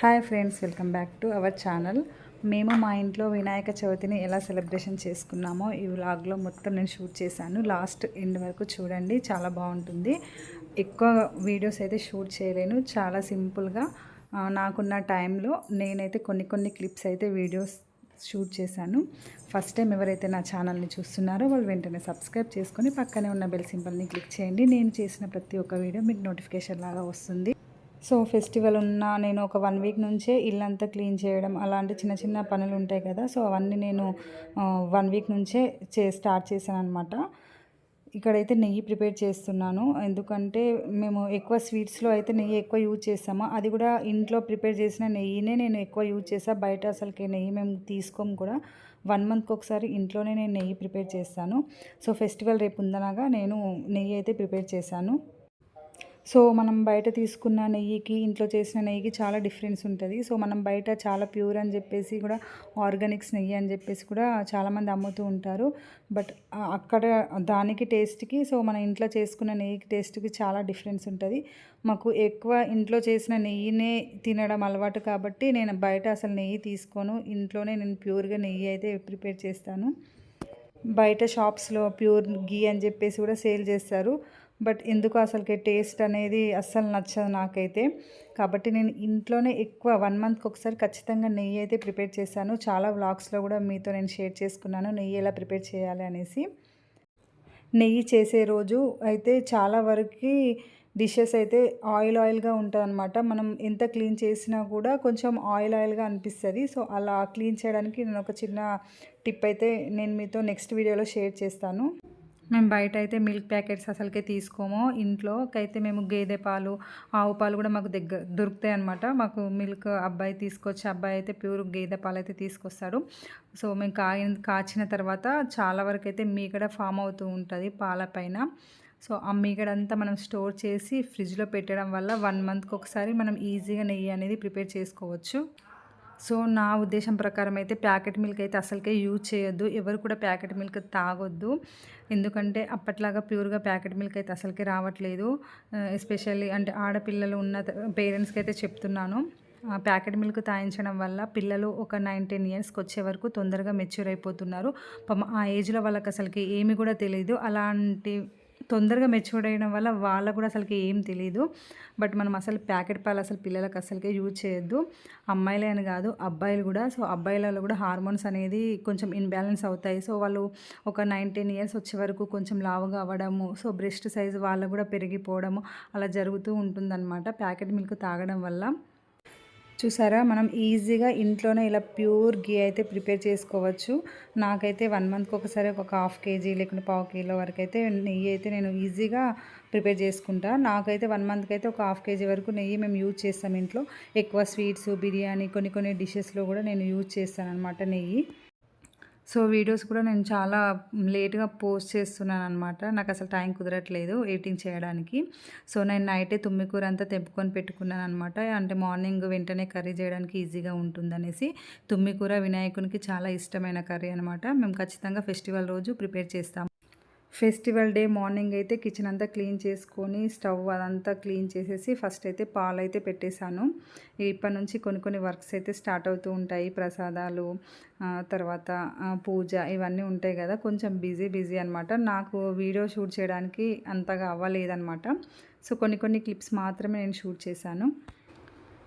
Hi friends welcome back to our channel. మేము మా ఇంట్లో వినాయక చవితిని ఎలా సెలబ్రేషన్ చేసుకున్నామో ఈ వ్లాగ్లో మొత్తం నేను షూట్ చేశాను. లాస్ట్ ఎండ్ వరకు చూడండి చాలా బాగుంటుంది. ఎక్కువ వీడియోస్ అయితే షూట్ చేయలేను. చాలా సింపుల్గా నాకున్న టైంలో నేనైతే కొన్ని కొన్ని క్లిప్స్ అయితే వీడియోస్ షూట్ చేశాను. ఫస్ట్ టైం ఎవరైతే నా ఛానల్ని చూస్తున్నారో వాళ్ళు వెంటనే సబ్స్క్రైబ్ చేసుకొని పక్కనే ఉన్న బెల్ సింబల్ని క్లిక్ చేయండి. నేను చేసిన ప్రతి ఒక్క వీడియో మీకు నోటిఫికేషన్ లాగా వస్తుంది. సో ఫెస్టివల్ ఉన్న నేను ఒక వన్ వీక్ నుంచే ఇల్లంతా క్లీన్ చేయడం అలాంటి చిన్న చిన్న పనులు ఉంటాయి కదా సో అవన్నీ నేను వన్ వీక్ నుంచే చే స్టార్ట్ చేశాను అనమాట ఇక్కడైతే నెయ్యి ప్రిపేర్ చేస్తున్నాను. ఎందుకంటే మేము ఎక్కువ స్వీట్స్లో అయితే నెయ్యి ఎక్కువ యూజ్ చేస్తాము. అది కూడా ఇంట్లో ప్రిపేర్ చేసిన నెయ్యినే నేను ఎక్కువ యూజ్ చేస్తాను బయట అసలుకి నెయ్యి మేము తీసుకోము కూడా. వన్ మంత్కి ఒకసారి ఇంట్లోనే నేను నెయ్యి ప్రిపేర్ చేస్తాను. సో ఫెస్టివల్ రేపు ఉందనగా నేను నెయ్యి అయితే ప్రిపేర్ చేశాను. సో మనం బయట తీసుకున్న నెయ్యికి ఇంట్లో చేసిన నెయ్యికి చాలా డిఫరెన్స్ ఉంటుంది. సో మనం బయట చాలా ప్యూర్ అని చెప్పేసి కూడా ఆర్గానిక్స్ నెయ్యి అని చెప్పేసి కూడా చాలామంది అమ్ముతూ ఉంటారు. బట్ అక్కడ దానికి టేస్ట్కి సో మన ఇంట్లో చేసుకున్న నెయ్యికి టేస్ట్కి చాలా డిఫరెన్స్ ఉంటుంది. మాకు ఎక్కువ ఇంట్లో చేసిన నెయ్యినే తినడం అలవాటు కాబట్టి నేను బయట అసలు నెయ్యి తీసుకోను. ఇంట్లోనే నేను ప్యూర్గా నెయ్యి అయితే ప్రిపేర్ చేస్తాను. బయట షాప్స్లో ప్యూర్ గీ అని చెప్పేసి కూడా సేల్ చేస్తారు. బట్ ఎందుకు అసలుకి టేస్ట్ అనేది అస్సలు నచ్చదు నాకైతే. కాబట్టి నేను ఇంట్లోనే ఎక్కువ వన్ మంత్కి ఒకసారి ఖచ్చితంగా నెయ్యి అయితే ప్రిపేర్ చేశాను. చాలా వ్లాగ్స్లో కూడా మీతో నేను షేర్ చేసుకున్నాను నెయ్యి ఎలా ప్రిపేర్ చేయాలి అనేసి. నెయ్యి చేసే రోజు అయితే చాలా వరకు డిషెస్ అయితే ఆయిల్ ఆయిల్గా ఉంటుందన్నమాట మనం ఎంత క్లీన్ చేసినా కూడా కొంచెం ఆయిల్ ఆయిల్గా అనిపిస్తుంది. సో అలా క్లీన్ చేయడానికి నేను ఒక చిన్న టిప్ అయితే నేను మీతో నెక్స్ట్ వీడియోలో షేర్ చేస్తాను. మేము బయట అయితే మిల్క్ ప్యాకెట్స్ అసలుకే తీసుకోము. ఇంట్లోకైతే మేము గేదె పాలు ఆవు పాలు కూడా మాకు దగ్గర దొరుకుతాయి అనమాట మాకు మిల్క్ అబ్బాయి తీసుకొచ్చి అబ్బాయి అయితే ప్యూర్ గేదె పాలు అయితే తీసుకొస్తాడు. సో మేము కాగిన కాచిన తర్వాత చాలా వరకు అయితే మీగడ ఫామ్ అవుతూ ఉంటుంది పాల పైన. సో ఆ మీగడ అంతా మనం స్టోర్ చేసి ఫ్రిడ్జ్లో పెట్టడం వల్ల వన్ మంత్కి ఒకసారి మనం ఈజీగా నెయ్యి అనేది ప్రిపేర్ చేసుకోవచ్చు. సో నా ఉద్దేశం ప్రకారం అయితే ప్యాకెట్ మిల్క్ అయితే అసలుకే యూజ్ చేయొద్దు. ఎవరు కూడా ప్యాకెట్ మిల్క్ తాగొద్దు. ఎందుకంటే అప్పట్లాగా ప్యూర్గా ప్యాకెట్ మిల్క్ అయితే అసలుకే రావట్లేదు. ఎస్పెషల్లీ అంటే ఆడపిల్లలు ఉన్న పేరెంట్స్కి అయితే చెప్తున్నాను. ఆ ప్యాకెట్ మిల్క్ తాగించడం వల్ల పిల్లలు ఒక నైన్ టెన్ ఇయర్స్కి వచ్చే వరకు తొందరగా మెచ్యూర్ అయిపోతున్నారు. పాపం ఆ ఏజ్లో వాళ్ళకి అసలుకి ఏమి కూడా తెలియదు అలాంటి తొందరగా మెచ్యూర్డ్ అయ్యడం వల్ల వాళ్ళకు కూడా అసలుకి ఏం తెలియదు బట్ మనం అసలు ప్యాకెట్ పాలు అసలు పిల్లలకు అసలుకే యూజ్ చేయొద్దు. అమ్మాయిలే అని కాదు అబ్బాయిలు కూడా. సో అబ్బాయిలలో కూడా హార్మోన్స్ అనేది కొంచెం ఇన్బ్యాలెన్స్ అవుతాయి. సో వాళ్ళు ఒక నైన్టీన్ ఇయర్స్ వచ్చే వరకు కొంచెం లావుగా అవ్వడము సో బ్రెస్ట్ సైజ్ వాళ్ళకు కూడా పెరిగిపోవడము అలా జరుగుతూ ఉంటుందన్నమాట ప్యాకెట్ మిల్క్ తాగడం వల్ల. చూసారా? మనం ఈజీగా ఇంట్లోనే ఇలా ప్యూర్ గీ అయితే ప్రిపేర్ చేసుకోవచ్చు. నాకైతే వన్ మంత్కి ఒకసారి ఒక హాఫ్ కేజీ లేకుంటే పావు కిలో వరకు అయితే నెయ్యి అయితే నేను ఈజీగా ప్రిపేర్ చేసుకుంటా. నాకైతే వన్ మంత్కి అయితే ఒక హాఫ్ కేజీ వరకు నెయ్యి మేము యూజ్ చేస్తాం ఇంట్లో. ఎక్కువ స్వీట్స్ బిర్యానీ కొన్ని కొన్ని డిషెస్లో కూడా నేను యూజ్ చేస్తాను అనమాట నెయ్యి. సో వీడియోస్ కూడా నేను చాలా లేట్గా పోస్ట్ చేస్తున్నాను అనమాట నాకు అసలు టైం కుదరట్లేదు ఎడిటింగ్ చేయడానికి. సో నేను నైటే తుమ్మికూర అంతా తెంపుకొని పెట్టుకున్నాను అనమాట అంటే మార్నింగ్ వెంటనే కర్రీ చేయడానికి ఈజీగా ఉంటుందనేసి తుమ్మికూర వినాయకునికి చాలా ఇష్టమైన కర్రీ అనమాట మేము ఖచ్చితంగా ఫెస్టివల్ రోజు ప్రిపేర్ చేస్తాం. ఫెస్టివల్ డే మార్నింగ్ అయితే కిచెన్ అంతా క్లీన్ చేసుకొని స్టవ్ అదంతా క్లీన్ చేసేసి ఫస్ట్ అయితే పాలు అయితే పెట్టేశాను. ఇప్పటి నుంచి కొన్ని కొన్ని వర్క్స్ అయితే స్టార్ట్ అవుతూ ఉంటాయి. ప్రసాదాలు తర్వాత పూజ ఇవన్నీ ఉంటాయి కదా. కొంచెం బిజీ బిజీ అనమాట నాకు వీడియో షూట్ చేయడానికి అంతగా అవ్వలేదన్నమాట. సో కొన్ని కొన్ని క్లిప్స్ మాత్రమే నేను షూట్ చేశాను.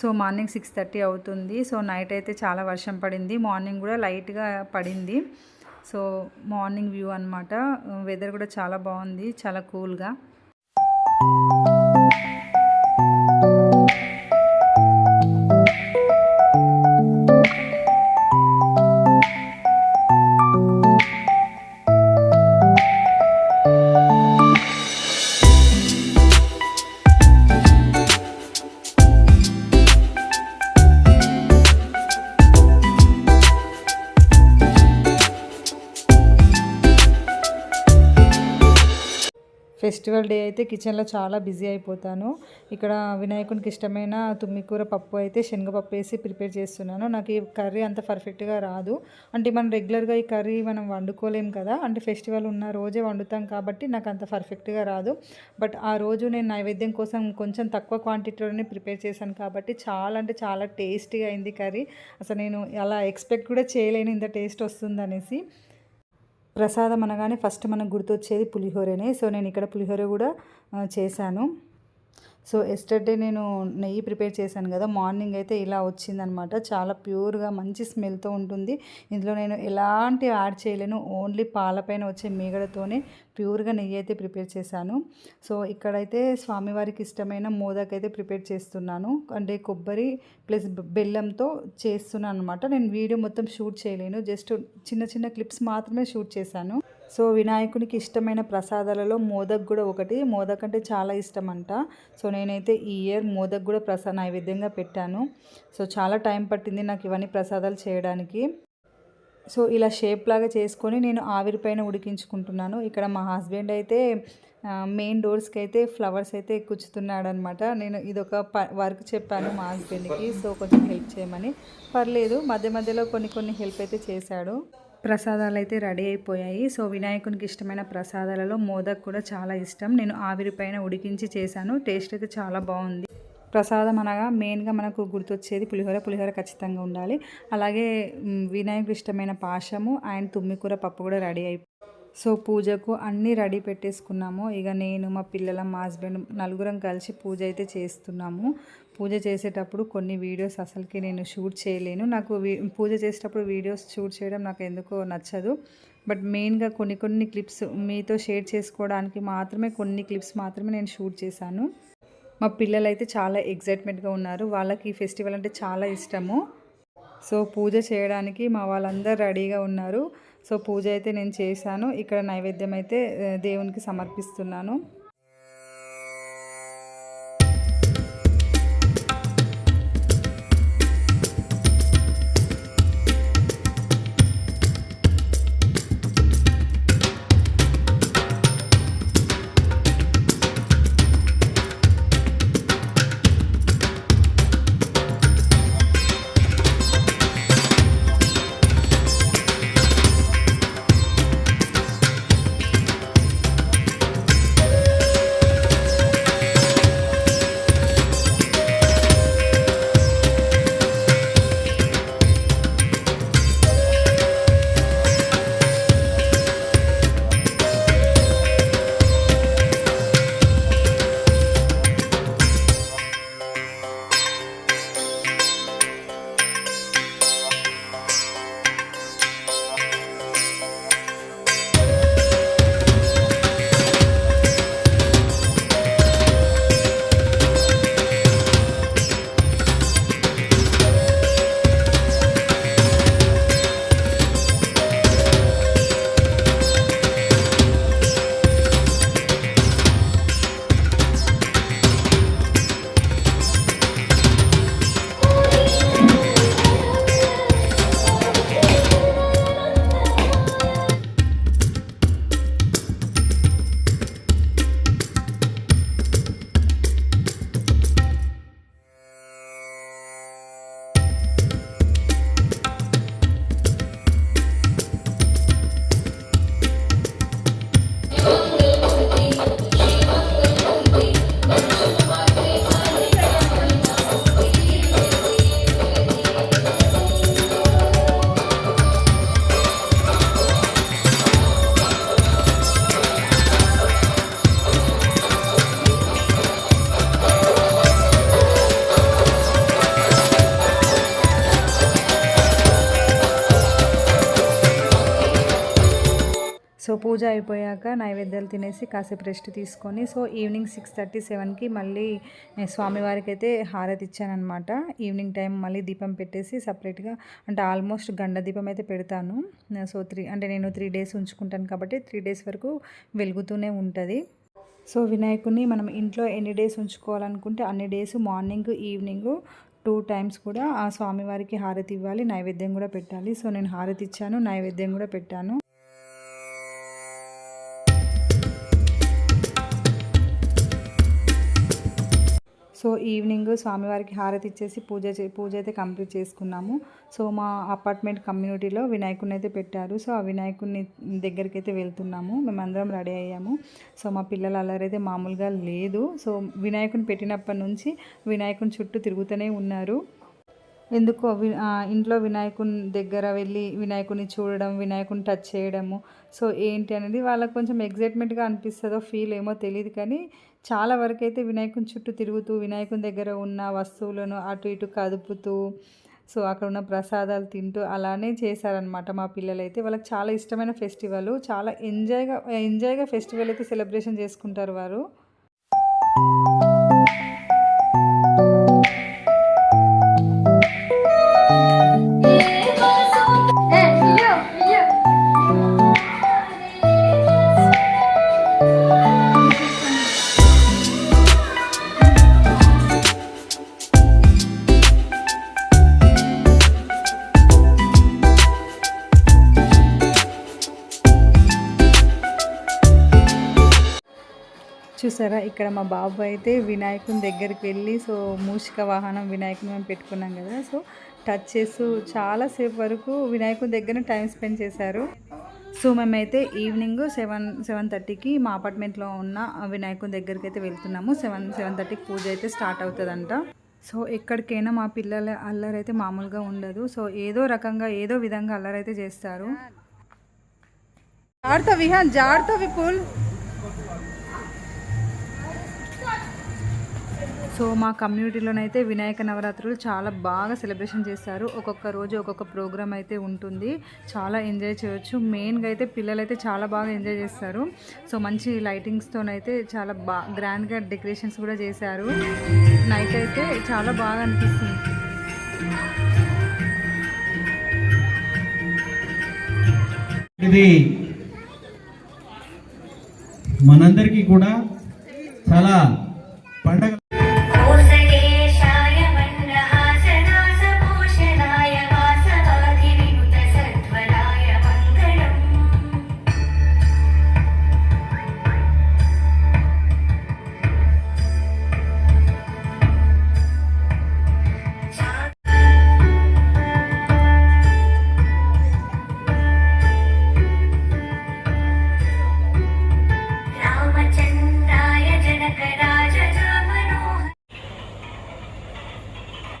సో మార్నింగ్ సిక్స్ థర్టీ అవుతుంది. సో నైట్ అయితే చాలా వర్షం పడింది. మార్నింగ్ కూడా లైట్గా పడింది. సో మార్నింగ్ వ్యూ అనమాట వెదర్ కూడా చాలా బాగుంది చాలా కూల్గా ఫెస్టివల్ డే అయితే కిచెన్లో చాలా బిజీ అయిపోతాను. ఇక్కడ వినాయకునికి ఇష్టమైన తుమ్మికూర పప్పు అయితే శనగపప్పు వేసి ప్రిపేర్ చేస్తున్నాను. నాకు ఈ కర్రీ అంత పర్ఫెక్ట్గా రాదు. అంటే మనం రెగ్యులర్గా ఈ కర్రీ మనం వండుకోలేం కదా అంటే ఫెస్టివల్ ఉన్న రోజే వండుతాం కాబట్టి నాకు అంత పర్ఫెక్ట్గా రాదు. బట్ ఆ రోజు నేను నైవేద్యం కోసం కొంచెం తక్కువ క్వాంటిటీలోనే ప్రిపేర్ చేశాను కాబట్టి చాలా అంటే చాలా టేస్టీగా అయింది కర్రీ. అసలు నేను అలా ఎక్స్పెక్ట్ కూడా చేయలేను ఇంత టేస్ట్ వస్తుందనేసి ప్రసాదం అనగానే ఫస్ట్ మనకు గుర్తొచ్చేది పులిహోరనే. సో నేను ఇక్కడ పులిహోర కూడా చేశాను. సో ఎస్టర్డే నేను నెయ్యి ప్రిపేర్ చేశాను కదా మార్నింగ్ అయితే ఇలా వచ్చిందనమాట. చాలా ప్యూర్గా మంచి స్మెల్తో ఉంటుంది. ఇందులో నేను ఎలాంటి యాడ్ చేయలేను ఓన్లీ పాలపైన వచ్చే మీగడతోనే ప్యూర్గా నెయ్యి అయితే ప్రిపేర్ చేశాను. సో ఇక్కడైతే స్వామివారికి ఇష్టమైన మోదక్ అయితే ప్రిపేర్ చేస్తున్నాను. అంటే కొబ్బరి ప్లస్ బెల్లంతో చేస్తున్నాను అనమాట నేను వీడియో మొత్తం షూట్ చేయలేను జస్ట్ చిన్న చిన్న క్లిప్స్ మాత్రమే షూట్ చేశాను. సో వినాయకునికి ఇష్టమైన ప్రసాదాలలో మోదక్ కూడా ఒకటి. మోదక్ అంటే చాలా ఇష్టం అంట సో నేనైతే ఈ ఇయర్ మోదక్ కూడా ప్రసా నైవేద్యంగా పెట్టాను. సో చాలా టైం పట్టింది నాకు ఇవన్నీ ప్రసాదాలు చేయడానికి. సో ఇలా షేప్ లాగా చేసుకొని నేను ఆవిరి పైన ఉడికించుకుంటున్నాను. ఇక్కడ మా హస్బెండ్ అయితే మెయిన్ డోర్స్కి అయితే ఫ్లవర్స్ అయితే కుచ్చుతున్నాడు అనమాట నేను ఇదొక ప వర్క్ చెప్పాను మా హస్బెండ్కి. సో కొంచెం హెల్ప్ చేయమని. పర్లేదు మధ్య మధ్యలో కొన్ని కొన్ని హెల్ప్ అయితే చేశాడు. ప్రసాదాలు అయితే రెడీ అయిపోయాయి. సో వినాయకునికి ఇష్టమైన ప్రసాదాలలో మోదక్ కూడా చాలా ఇష్టం. నేను ఆవిరి పైన ఉడికించి చేశాను. టేస్ట్ అయితే చాలా బాగుంది. ప్రసాదం అనగా మెయిన్గా మనకు గుర్తొచ్చేది పులిహోర. పులిహోర ఖచ్చితంగా ఉండాలి. అలాగే వినాయకుడు ఇష్టమైన పాశము అండ్ తుమ్మికూర పప్పు కూడా రెడీ అయిపోయి సో పూజకు అన్నీ రెడీ పెట్టేసుకున్నాము. ఇక నేను మా పిల్లల మా హస్బెండ్ నలుగురం కలిసి పూజ అయితే చేస్తున్నాము. పూజ చేసేటప్పుడు కొన్ని వీడియోస్ అసలుకి నేను షూట్ చేయలేను. నాకు వీ- పూజ చేసేటప్పుడు వీడియోస్ షూట్ చేయడం నాకు ఎందుకో నచ్చదు. బట్ మెయిన్గా కొన్ని కొన్ని క్లిప్స్ మీతో షేర్ చేసుకోవడానికి మాత్రమే కొన్ని క్లిప్స్ మాత్రమే నేను షూట్ చేశాను. మా పిల్లలు అయితే చాలా ఎగ్జైట్మెంట్గా ఉన్నారు. వాళ్ళకి ఈ ఫెస్టివల్ అంటే చాలా ఇష్టము. సో పూజ చేయడానికి మా వాళ్ళందరూ రెడీగా ఉన్నారు. సో పూజ అయితే నేను చేశాను. ఇక్కడ నైవేద్యం అయితే దేవునికి సమర్పిస్తున్నాను. పూజ అయిపోయాక నైవేద్యాలు తినేసి కాసేపు రెస్ట్ తీసుకొని సో ఈవినింగ్ సిక్స్ థర్టీ సెవెన్కి మళ్ళీ స్వామివారికి అయితే హారతి ఇచ్చానమాట ఈవినింగ్ టైం మళ్ళీ దీపం పెట్టేసి సపరేట్గా అంటే ఆల్మోస్ట్ గండ దీపం అయితే పెడతాను. సో త్రీ అంటే నేను త్రీ డేస్ ఉంచుకుంటాను కాబట్టి త్రీ డేస్ వరకు వెలుగుతూనే ఉంటుంది. సో వినాయకుడిని మనం ఇంట్లో ఎన్ని డేస్ ఉంచుకోవాలనుకుంటే అన్ని days morning evening two times కూడా ఆ స్వామివారికి హారతి ఇవ్వాలి నైవేద్యం కూడా పెట్టాలి. సో నేను హారతి ఇచ్చాను నైవేద్యం కూడా పెట్టాను. సో ఈవినింగ్ స్వామివారికి హారతి ఇచ్చేసి పూజ చే పూజ అయితే కంప్లీట్ చేసుకున్నాము. సో మా అపార్ట్మెంట్ కమ్యూనిటీలో వినాయకుడిని అయితే పెట్టారు. సో ఆ వినాయకుడిని దగ్గరికి అయితే వెళ్తున్నాము. మేమందరం రెడీ అయ్యాము. సో మా పిల్లల అల్లరి అయితే మామూలుగా లేదు. సో వినాయకుని పెట్టినప్పటి నుంచి వినాయకుని చుట్టూ తిరుగుతూనే ఉన్నారు. ఎందుకో వి- ఇంట్లో వినాయకుని దగ్గర వెళ్ళి వినాయకుని చూడడం వినాయకుని టచ్ చేయడము. సో ఏంటి అనేది వాళ్ళకి కొంచెం ఎగ్జైట్మెంట్గా అనిపిస్తుందో ఫీల్ ఏమో తెలియదు కానీ చాలా వరకు అయితే వినాయకుని చుట్టూ తిరుగుతూ వినాయకుని దగ్గర ఉన్న వస్తువులను అటు ఇటు కదుపుతూ సో అక్కడ ఉన్న ప్రసాదాలు తింటూ అలానే చేశారనమాట మా పిల్లలైతే. వాళ్ళకి చాలా ఇష్టమైన ఫెస్టివల్ చాలా ఎంజాయ్గా ఎంజాయ్గా ఫెస్టివల్ అయితే సెలబ్రేషన్ చేసుకుంటారు వారు. ఇక్కడ మా బాబు అయితే వినాయకుని దగ్గరికి వెళ్ళి సో మూషిక వాహనం వినాయకుని మేము పెట్టుకున్నాం కదా. సో టచ్ చేస్తూ చాలాసేపు వరకు వినాయకుని దగ్గర టైం స్పెండ్ చేశారు. సో మేమైతే ఈవినింగ్ సెవెన్ సెవెన్ థర్టీకి మా అపార్ట్మెంట్లో ఉన్న వినాయకుని దగ్గరికి అయితే వెళ్తున్నాము. సెవెన్ సెవెన్ థర్టీకి పూజ అయితే స్టార్ట్ అవుతుందంట. సో ఎక్కడికైనా మా పిల్లల అల్లరి అయితే మామూలుగా ఉండదు. సో ఏదో రకంగా ఏదో విధంగా అల్లరి అయితే చేస్తారు. జాగ్రత్త విహాన్ జాగ్రత్త విపుల్. సో మా కమ్యూనిటీలోనైతే వినాయక నవరాత్రులు చాలా బాగా సెలబ్రేషన్ చేస్తారు ఒక్కొక్క రోజు ఒక్కొక్క ప్రోగ్రామ్ అయితే ఉంటుంది. చాలా ఎంజాయ్ చేయొచ్చు. మెయిన్గా అయితే పిల్లలైతే చాలా బాగా ఎంజాయ్ చేస్తారు. సో మంచి లైటింగ్స్తోనైతే చాలా బా గ్రాండ్గా డెకరేషన్స్ కూడా చేశారు. నైట్ అయితే చాలా బాగా అనిపిస్తుంది. ఇది మనందరికీ కూడా చాలా